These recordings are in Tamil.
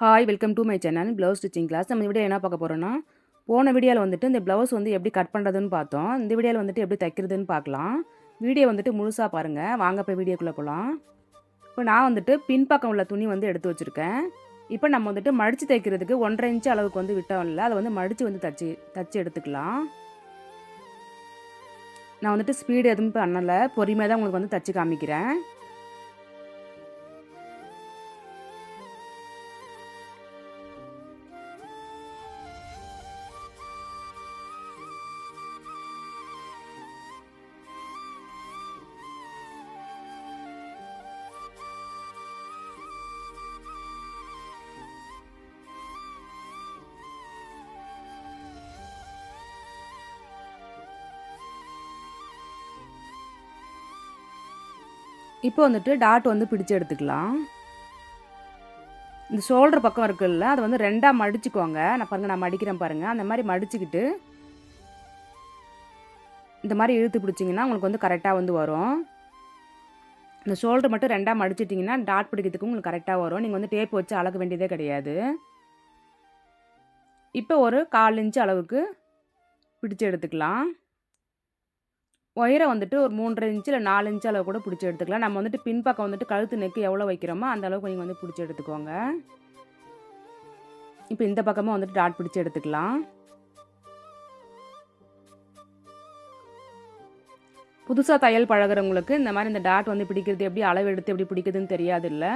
Hi welcome to my channel blouse stitching class நம்ம வீடியோ என்ன பார்க்க போகிறோன்னா போன வீடியோவில் வந்துட்டு இந்த ப்ளவுஸ் வந்து எப்படி கட் பண்ணுறதுன்னு பார்த்தோம். இந்த வீடியோவில் வந்துட்டு எப்படி தைக்கிறதுன்னு பார்க்கலாம். வீடியோ வந்துட்டு முழுசாக பாருங்கள் வாங்க போய் வீடியோக்குள்ளே போகலாம் இப்போ நான் வந்துட்டு பின்பக்கம் உள்ள துணி வந்து எடுத்து வச்சுருக்கேன். இப்போ நம்ம வந்துட்டு மடித்து தைக்கிறதுக்கு ஒன்றரை இன்ச்சு அளவுக்கு வந்து விட்டோம் இல்லை அதை வந்து மடித்து வந்து தச்சு தச்சு எடுத்துக்கலாம். நான் வந்துட்டு ஸ்பீடு எதுவும் பண்ணலை. பொறுமையாக தான் உங்களுக்கு வந்து தச்சு காமிக்கிறேன். இப்போ வந்துட்டு டாட் வந்து பிடிச்சு எடுத்துக்கலாம். இந்த ஷோல்டர் பக்கம் இருக்குல்ல அதை வந்து ரெண்டாக மடிச்சுக்கோங்க. நான் பாருங்கள் நான் மடிக்கிறேன் பாருங்கள் அந்த மாதிரி மடிச்சுக்கிட்டு இந்த மாதிரி இழுத்து பிடிச்சிங்கன்னா உங்களுக்கு வந்து கரெக்டாக வந்து வரும். இந்த ஷோல்டர் மட்டும் ரெண்டாக மடிச்சிட்டிங்கன்னா டாட் பிடிக்கிறதுக்கு உங்களுக்கு கரெக்டாக வரும். நீங்கள் வந்து டேப் வச்சு அளக்க வேண்டியதே கிடையாது. இப்போ ஒரு கால் இன்ச்சு அளவுக்கு பிடிச்சு எடுத்துக்கலாம். ஒயரை வந்துட்டு ஒரு மூன்றரை இன்ச்சு இல்லை நாலு இன்ச்சு அளவு கூட பிடிச்சி எடுத்துக்கலாம். நம்ம வந்துட்டு பின்பக்கம் வந்துட்டு கழுத்து நெக்கு எவ்வளோ வைக்கிறோமோ அந்த அளவுக்கு நீங்கள் வந்து பிடிச்சி எடுத்துக்கோங்க. இப்போ இந்த பக்கமும் வந்துட்டு டாட் பிடிச்சி எடுத்துக்கலாம். புதுசாக தையல் பழகிறவங்களுக்கு இந்த மாதிரி இந்த டாட் வந்து பிடிக்கிறது எப்படி அளவு எடுத்து எப்படி பிடிக்குதுன்னு தெரியாது இல்லை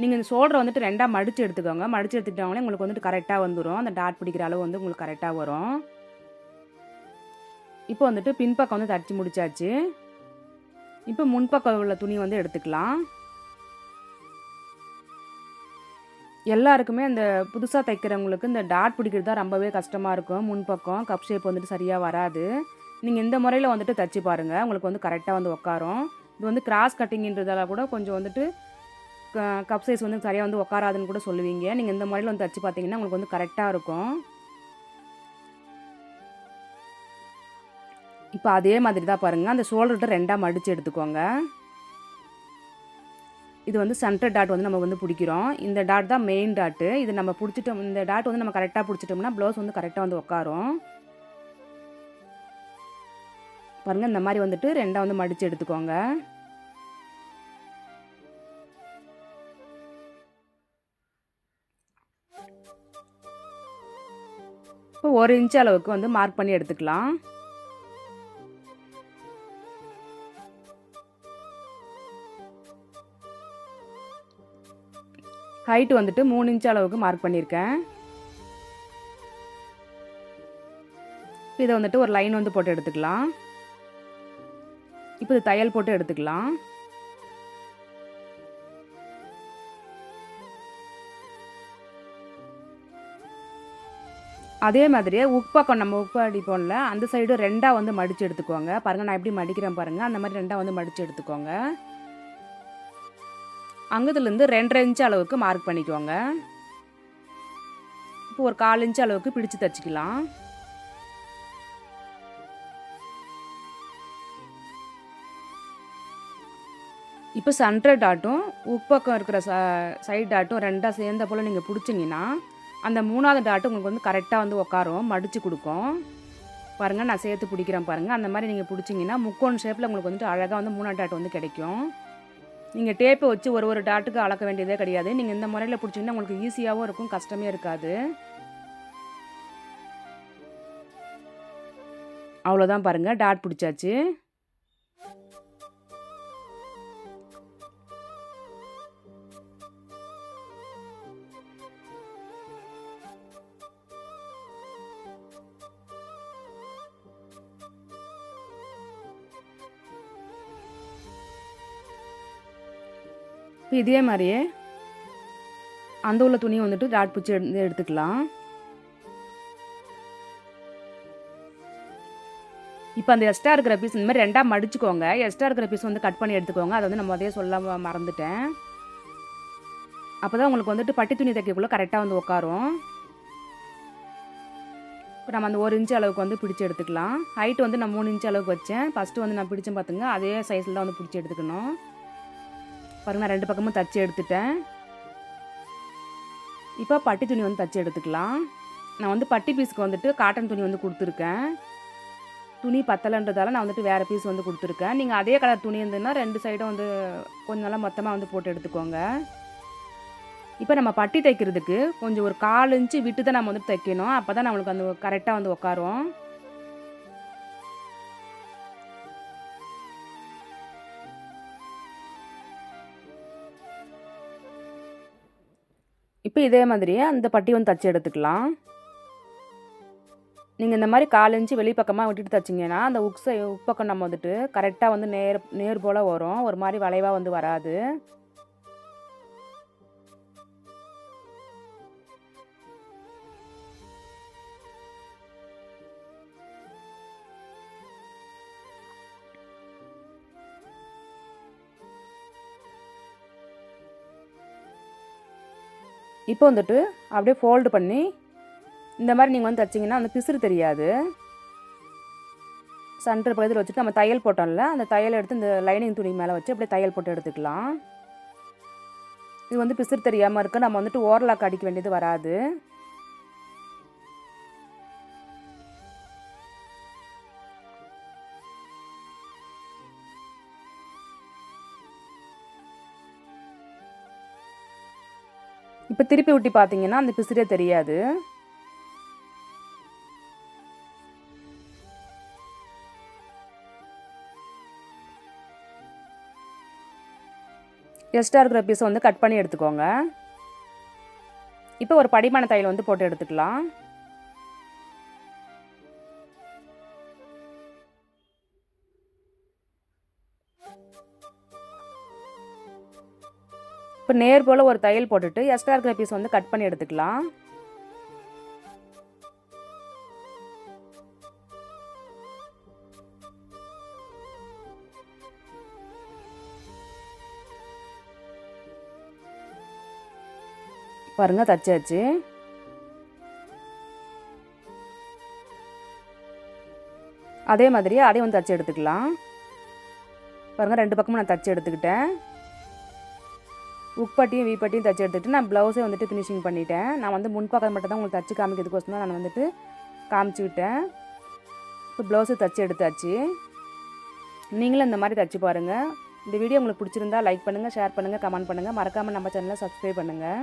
நீங்கள் இந்த ஷோல்டரை வந்துட்டு ரெண்டாக மடித்து எடுத்துக்கோங்க. மடித்து எடுத்துக்கிட்டாங்களே உங்களுக்கு வந்துட்டு கரெக்டாக வந்துடும் அந்த டாட் பிடிக்கிற அளவு வந்து உங்களுக்கு கரெக்டாக வரும். இப்போ வந்துட்டு பின்பக்கம் வந்து தடிச்சு முடிச்சாச்சு. இப்போ முன்பக்கம் உள்ள துணி வந்து எடுத்துக்கலாம். எல்லாருக்குமே அந்த புதுசாக தைக்கிறவங்களுக்கு இந்த டாட் பிடிக்கிறது தான் ரொம்பவே கஷ்டமாக இருக்கும். முன்பக்கம் கப் ஷேப் வந்துட்டு சரியாக வராது. நீங்கள் இந்த முறையில் வந்துட்டு தச்சு பாருங்கள் உங்களுக்கு வந்து கரெக்டாக வந்து உட்காரும் இது வந்து கிராஸ் கட்டிங்கன்றதால கூட கொஞ்சம் வந்துட்டு கப் சைஸ் வந்து சரியாக வந்து உட்காராதுன்னு கூட சொல்லுவீங்க. நீங்கள் இந்த முறையில் வந்து தச்சு பார்த்தீங்கன்னா உங்களுக்கு வந்து கரெக்டாக இருக்கும். இப்போ அதே மாதிரி தான் பாருங்கள் அந்த ஷோல்டர்கிட்ட ரெண்டாக மடித்து எடுத்துக்கோங்க. இது வந்து சென்டர் டாட் வந்து நம்ம வந்து பிடிக்கிறோம். இந்த டாட் தான் மெயின் டாட்டு இது நம்ம பிடிச்சிட்டோம். இந்த டாட் வந்து நம்ம கரெக்டாக பிடிச்சிட்டோம்னா ப்ளவுஸ் வந்து கரெக்டாக வந்து உட்காரும் பாருங்கள் இந்த மாதிரி வந்துட்டு ரெண்டாக வந்து மடித்து எடுத்துக்கோங்க. இப்போ ஒரு இன்ச் அளவுக்கு வந்து மார்க் பண்ணி எடுத்துக்கலாம். ஹைட் வந்துட்டு மூணு இன்ச் அளவுக்கு மார்க் பண்ணியிருக்கேன் இதை வந்துட்டு ஒரு லைன் வந்து போட்டு எடுத்துக்கலாம். இப்போ இது தையல் போட்டு எடுத்துக்கலாம். அதே மாதிரியே உப்பக்கம் நம்ம உப்பு அடிப்போம்ல அந்த சைடு ரெண்டாக வந்து மடித்து எடுத்துக்கோங்க. பாருங்கள் நான் எப்படி மடிக்கிறேன் பாருங்கள் அந்த மாதிரி ரெண்டாக வந்து மடித்து எடுத்துக்கோங்க. அங்கத்துலேருந்து ரெண்டரை இன்ச்சு அளவுக்கு மார்க் பண்ணிக்கோங்க இப்போ ஒரு கால் இன்ச்சு அளவுக்கு பிடிச்சு தச்சுக்கலாம். இப்போ சென்டர் டாட்டும் உப்பக்கம் இருக்கிற ச சைட் டாட்டும் ரெண்டாக சேர்ந்த போல் நீங்கள் பிடிச்சிங்கன்னா அந்த மூணாவது டாட்டு உங்களுக்கு வந்து கரெக்டாக வந்து உட்காரும் மடித்து கொடுக்கும். பாருங்கள் நான் சேர்த்து பிடிக்கிறேன் பாருங்கள் அந்த மாதிரி நீங்கள் பிடிச்சிங்கன்னா முக்கோன் ஷேப்பில் உங்களுக்கு வந்துட்டு அழகாக வந்து மூணாவது டாட் வந்து கிடைக்கும். நீங்கள் டேப்பை வச்சு ஒரு ஒரு டாட்டுக்கு அளக்க வேண்டியதே கிடையாது. நீங்கள் இந்த முறையில் பிடிச்சிங்கன்னா உங்களுக்கு ஈஸியாகவும் இருக்கும் கஷ்டமே இருக்காது. அவ்வளோதான் பாருங்கள் டாட் பிடிச்சாச்சு. இப்போ இதே மாதிரியே அந்த உள்ள துணியை வந்துட்டு டாட் பிடிச்சி எடுத்து எடுத்துக்கலாம். இப்போ அந்த எக்ஸ்ட்ரா இருக்கிற பீஸ் இந்த மாதிரி ரெண்டாக மடிச்சுக்கோங்க. எக்ஸ்ட்ரா இருக்கிற பீஸ் வந்து கட் பண்ணி எடுத்துக்கோங்க. அதை வந்து நம்ம அதே சொல்ல மறந்துட்டேன். அப்போ தான் உங்களுக்கு வந்துட்டு பட்டி துணி தைக்கக்குள்ளே கரெக்டாக வந்து உட்காரும் இப்போ நம்ம அந்த ஒரு இன்ச்சு அளவுக்கு வந்து பிடிச்சி எடுத்துக்கலாம். ஹைட் வந்து நான் மூணு இன்ச்சு அளவுக்கு வச்சேன். ஃபஸ்ட்டு வந்து நான் பிடிச்சேன் பார்த்துங்க அதே சைஸில் தான் வந்து பிடிச்சி எடுத்துக்கணும். பாருங்க நான் ரெண்டு பக்கமும் தச்சு எடுத்துட்டேன். இப்போ பட்டி துணி வந்து தச்சு எடுத்துக்கலாம். நான் வந்து பட்டி பீஸுக்கு வந்துட்டு காட்டன் துணி வந்து கொடுத்துருக்கேன். துணி பத்தலைன்றதால நான் வந்துட்டு வேறு பீஸ் வந்து கொடுத்துருக்கேன். நீங்கள் அதே கலர் துணி இருந்ததுன்னா ரெண்டு சைடும் வந்து கொஞ்சம் நல்லா மொத்தமாக வந்து போட்டு எடுத்துக்கோங்க. இப்போ நம்ம பட்டி தைக்கிறதுக்கு கொஞ்சம் ஒரு கால் இன்ச்சு விட்டு தான் நம்ம வந்துட்டு தைக்கணும். அப்போ தான் நம்மளுக்கு அந்த கரெக்டாக வந்து உட்காரும் இப்போ இதே மாதிரியே அந்த பட்டி வந்து தச்சு எடுத்துக்கலாம். நீங்கள் இந்த மாதிரி காலஞ்சு வெளிப்பக்கமாக விட்டுட்டு தச்சிங்கன்னா அந்த உக்ஸை உப்பக்கம் நம்ம வந்துட்டு கரெக்டாக வந்து நேர் நேர் போல் வரும். ஒரு மாதிரி வளைவாக வந்து வராது. இப்போ வந்துட்டு அப்படியே ஃபோல்டு பண்ணி இந்த மாதிரி நீங்கள் வந்து தைச்சிங்கன்னா அந்த பிசுறு தெரியாது. சென்டர் பகுதியில் வச்சுட்டு நம்ம தையல் போட்டோம்ல அந்த தையல் எடுத்து இந்த லைனிங் துணி மேலே வச்சு அப்படியே தையல் போட்டு எடுத்துக்கலாம். இது வந்து பிசுறு தெரியாமல் இருக்க. நம்ம வந்துட்டு ஓரலாக் அடிக்க வேண்டியது வராது. இப்போ திருப்பி விட்டி பார்த்தீங்கன்னா அந்த பிசிறே தெரியாது. எக்ஸ்ட்ரா இருக்கிற பீஸை வந்து கட் பண்ணி எடுத்துக்கோங்க. இப்போ ஒரு படிமான தையல் வந்து போட்டு எடுத்துக்கலாம். இப்போ நேர் போல் ஒரு தையல் போட்டுட்டு எக்ஸ்ட்ரா இருக்கிற பீஸ் வந்து கட் பண்ணி எடுத்துக்கலாம். பாருங்க தச்சாச்சு அதே மாதிரி அதையும் வந்து தச்சு எடுத்துக்கலாம். பாருங்கள் ரெண்டு பக்கமும் நான் தச்சு எடுத்துக்கிட்டேன். உக்பட்டியும் வீப்பட்டியும் தச்சு எடுத்துகிட்டு நான் ப்ளவுஸே வந்துட்டு ஃபினிஷிங் பண்ணிட்டேன். நான் வந்து முன்பக்கம் மட்டும் தான் உங்களுக்கு தச்சு காமிக்கிறதுக்கோசம் தான் நான் வந்துட்டு காமிச்சுக்கிட்டேன் இப்போ ப்ளவுஸு தச்சு எடுத்தாச்சு. நீங்களும் இந்த மாதிரி தச்சு பாருங்கள் இந்த வீடியோ உங்களுக்கு பிடிச்சிருந்தா லைக் பண்ணுங்கள் ஷேர் பண்ணுங்கள் கமெண்ட் பண்ணுங்கள் மறக்காமல் நம்ம சேனலை சப்ஸ்கிரைப் பண்ணுங்கள்